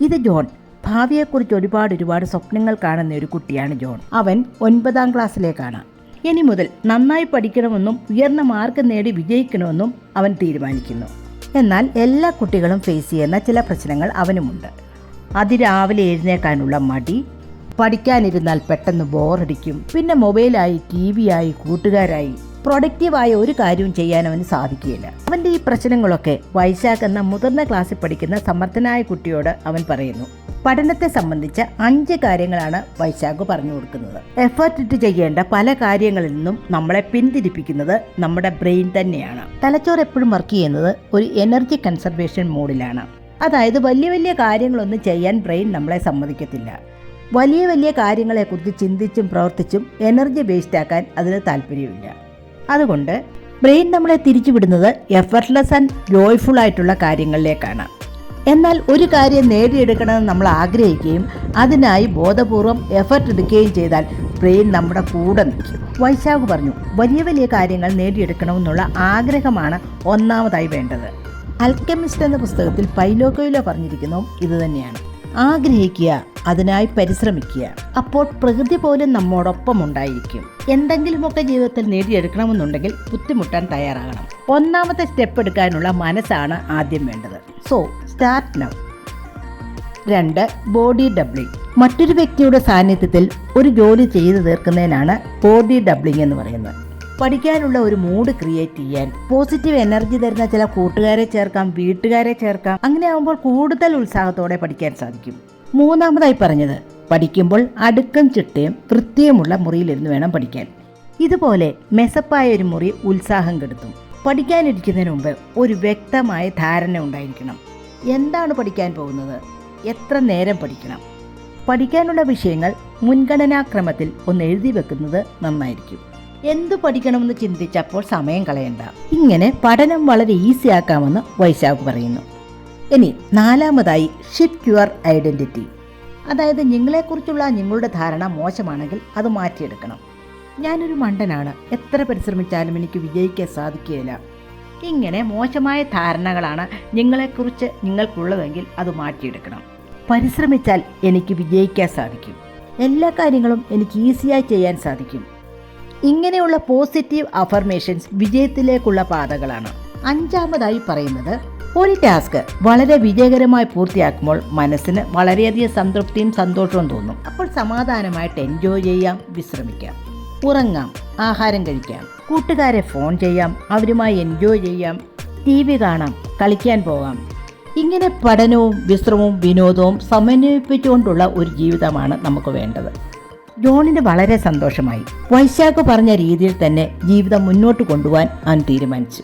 ഇത് ജോൺ. ഭാവിയെക്കുറിച്ച് ഒരുപാട് ഒരുപാട് സ്വപ്നങ്ങൾ കാണുന്ന ഒരു കുട്ടിയാണ് ജോൺ. അവൻ ഒൻപതാം ക്ലാസ്സിലേക്കാണ്. ഇനി മുതൽ നന്നായി പഠിക്കണമെന്നും ഉയർന്ന മാർക്ക് നേടി വിജയിക്കണമെന്നും അവൻ തീരുമാനിക്കുന്നു. എന്നാൽ എല്ലാ കുട്ടികളും ഫേസ് ചെയ്യുന്ന ചില പ്രശ്നങ്ങൾ അവനുമുണ്ട്. അതിരാവിലെ എഴുന്നേക്കാനുള്ള മടി പഠിക്കാനിരുന്നാൽ പെട്ടെന്ന് ബോറടിക്കും പിന്നെ മൊബൈലായി ടി വിയായി കൂട്ടുകാരായി പ്രൊഡക്റ്റീവായ ഒരു കാര്യവും ചെയ്യാൻ അവന് സാധിക്കുകയില്ല. അവന്റെ ഈ പ്രശ്നങ്ങളൊക്കെ വൈശാഖ് എന്ന മുതിർന്ന ക്ലാസ്സിൽ പഠിക്കുന്ന സമർത്ഥനായ കുട്ടിയോട് അവൻ പറയുന്നു. പഠനത്തെ സംബന്ധിച്ച അഞ്ച് കാര്യങ്ങളാണ് വൈശാഖ് പറഞ്ഞു കൊടുക്കുന്നത്. എഫേർട്ട് ഇട്ട് ചെയ്യേണ്ട പല കാര്യങ്ങളിൽ നിന്നും നമ്മളെ പിന്തിരിപ്പിക്കുന്നത് നമ്മുടെ ബ്രെയിൻ തന്നെയാണ്. തലച്ചോറ് എപ്പോഴും വർക്ക് ചെയ്യുന്നത് ഒരു എനർജി കൺസർവേഷൻ മോഡിലാണ്. അതായത് വലിയ വലിയ കാര്യങ്ങളൊന്നും ചെയ്യാൻ ബ്രെയിൻ നമ്മളെ സമ്മതിക്കത്തില്ല. വലിയ വലിയ കാര്യങ്ങളെക്കുറിച്ച് ചിന്തിച്ചും പ്രവർത്തിച്ചും എനർജി വേസ്റ്റ് ആക്കാൻ അതിന് താല്പര്യമില്ല. അതുകൊണ്ട് ബ്രെയിൻ നമ്മളെ തിരിച്ചുവിടുന്നത് എഫർട്ട്ലെസ് ആൻഡ് ജോയ്ഫുൾ ആയിട്ടുള്ള കാര്യങ്ങളിലേക്കാണ്. എന്നാൽ ഒരു കാര്യം നേടിയെടുക്കണമെന്ന് നമ്മൾ ആഗ്രഹിക്കുകയും അതിനായി ബോധപൂർവം എഫർട്ട് എടുക്കുകയും ചെയ്താൽ ബ്രെയിൻ നമ്മുടെ കൂടെ നിൽക്കും. വൈശാഖ് പറഞ്ഞു വലിയ വലിയ കാര്യങ്ങൾ നേടിയെടുക്കണമെന്നുള്ള ആഗ്രഹമാണ് ഒന്നാമതായി വേണ്ടത്. അൽക്കെമിസ്റ്റ് എന്ന പുസ്തകത്തിൽ പൈലോക്കോയിലോ പറഞ്ഞിരിക്കുന്നതും ഇതുതന്നെയാണ് ആഗ്രഹിക്കുക അതിനായി പരിശ്രമിക്കുക. അപ്പോൾ പ്രകൃതി പോലും നമ്മോടൊപ്പം ഉണ്ടായിരിക്കും എന്തെങ്കിലുമൊക്കെ ജീവിതത്തിൽ നേടിയെടുക്കണമെന്നുണ്ടെങ്കിൽ ബുദ്ധിമുട്ടാൻ തയ്യാറാകണം. ഒന്നാമത്തെ സ്റ്റെപ്പ് എടുക്കാനുള്ള മനസ്സാണ് ആദ്യം വേണ്ടത്. സോ സ്റ്റാർട്ട് നൗ രണ്ട് ബോഡി ഡബ്ലിംഗ് മറ്റൊരു വ്യക്തിയുടെ സാന്നിധ്യത്തിൽ ഒരു ജോലി ചെയ്തു തീർക്കുന്നതിനാണ് ബോഡി ഡബ്ലിംഗ് എന്ന് പറയുന്നത്. പഠിക്കാനുള്ള ഒരു മൂഡ് ക്രിയേറ്റ് ചെയ്യാൻ പോസിറ്റീവ് എനർജി തരുന്ന ചില കൂട്ടുകാരെ ചേർക്കാം വീട്ടുകാരെ ചേർക്കാം അങ്ങനെ ആകുമ്പോൾ കൂടുതൽ ഉത്സാഹത്തോടെ പഠിക്കാൻ സാധിക്കും. മൂന്നാമതായി പറഞ്ഞത് പഠിക്കുമ്പോൾ അടുക്കും ചിട്ടയും വൃത്തിയുമുള്ള മുറിയിലിരുന്ന് വേണം പഠിക്കാൻ. ഇതുപോലെ മെസപ്പായ ഒരു മുറി ഉത്സാഹം കെടുത്തും. പഠിക്കാനിരിക്കുന്നതിന് മുമ്പ് ഒരു വ്യക്തമായ ധാരണ ഉണ്ടായിരിക്കണം. എന്താണ് പഠിക്കാൻ പോകുന്നത്? എത്ര നേരം പഠിക്കണം? പഠിക്കാനുള്ള വിഷയങ്ങൾ മുൻഗണനാക്രമത്തിൽ ഒന്ന് എഴുതി വെക്കുന്നത് നന്നായിരിക്കും. എന്തു പഠിക്കണമെന്ന് ചിന്തിച്ചപ്പോൾ സമയം കളയണ്ട. ഇങ്ങനെ പഠനം വളരെ ഈസി ആക്കാമെന്ന് വൈശാഖ് പറയുന്നു. ഇനി നാലാമതായി ഷിഫ്റ്റ് യുവർ ഐഡന്റിറ്റി അതായത് നിങ്ങളെക്കുറിച്ചുള്ള നിങ്ങളുടെ ധാരണ മോശമാണെങ്കിൽ അത് മാറ്റിയെടുക്കണം. ഞാനൊരു മണ്ടനാണ്. എത്ര പരിശ്രമിച്ചാലും എനിക്ക് വിജയിക്കാൻ സാധിക്കുകയില്ല. ഇങ്ങനെ മോശമായ ധാരണകളാണ് നിങ്ങളെക്കുറിച്ച് നിങ്ങൾക്കുള്ളതെങ്കിൽ അത് മാറ്റിയെടുക്കണം. പരിശ്രമിച്ചാൽ എനിക്ക് വിജയിക്കാൻ സാധിക്കും. എല്ലാ കാര്യങ്ങളും എനിക്ക് ഈസിയായി ചെയ്യാൻ സാധിക്കും. ഇങ്ങനെയുള്ള പോസിറ്റീവ് അഫർമേഷൻസ് വിജയത്തിലേക്കുള്ള പാതകളാണ്. അഞ്ചാമതായി പറയുന്നത് ഒരു ടാസ്ക് വളരെ വിജയകരമായി പൂർത്തിയാക്കുമ്പോൾ മനസ്സിന് വളരെയധികം സംതൃപ്തിയും സന്തോഷവും തോന്നും. അപ്പോൾ സമാധാനമായിട്ട് എൻജോയ് ചെയ്യാം വിശ്രമിക്കാം. ഉറങ്ങാം ആഹാരം കഴിക്കാം. കൂട്ടുകാരെ ഫോൺ ചെയ്യാം അവരുമായി എൻജോയ് ചെയ്യാം. ടി വി കാണാം കളിക്കാൻ പോകാം. ഇങ്ങനെ പഠനവും വിശ്രമവും വിനോദവും സമന്വയിപ്പിച്ചുകൊണ്ടുള്ള ഒരു ജീവിതമാണ് നമുക്ക് വേണ്ടത്. ജോണിന് വളരെ സന്തോഷമായി. വൈശാഖ് പറഞ്ഞ രീതിയിൽ തന്നെ ജീവിതം മുന്നോട്ട് കൊണ്ടുപോകാൻ അവൻ തീരുമാനിച്ചു.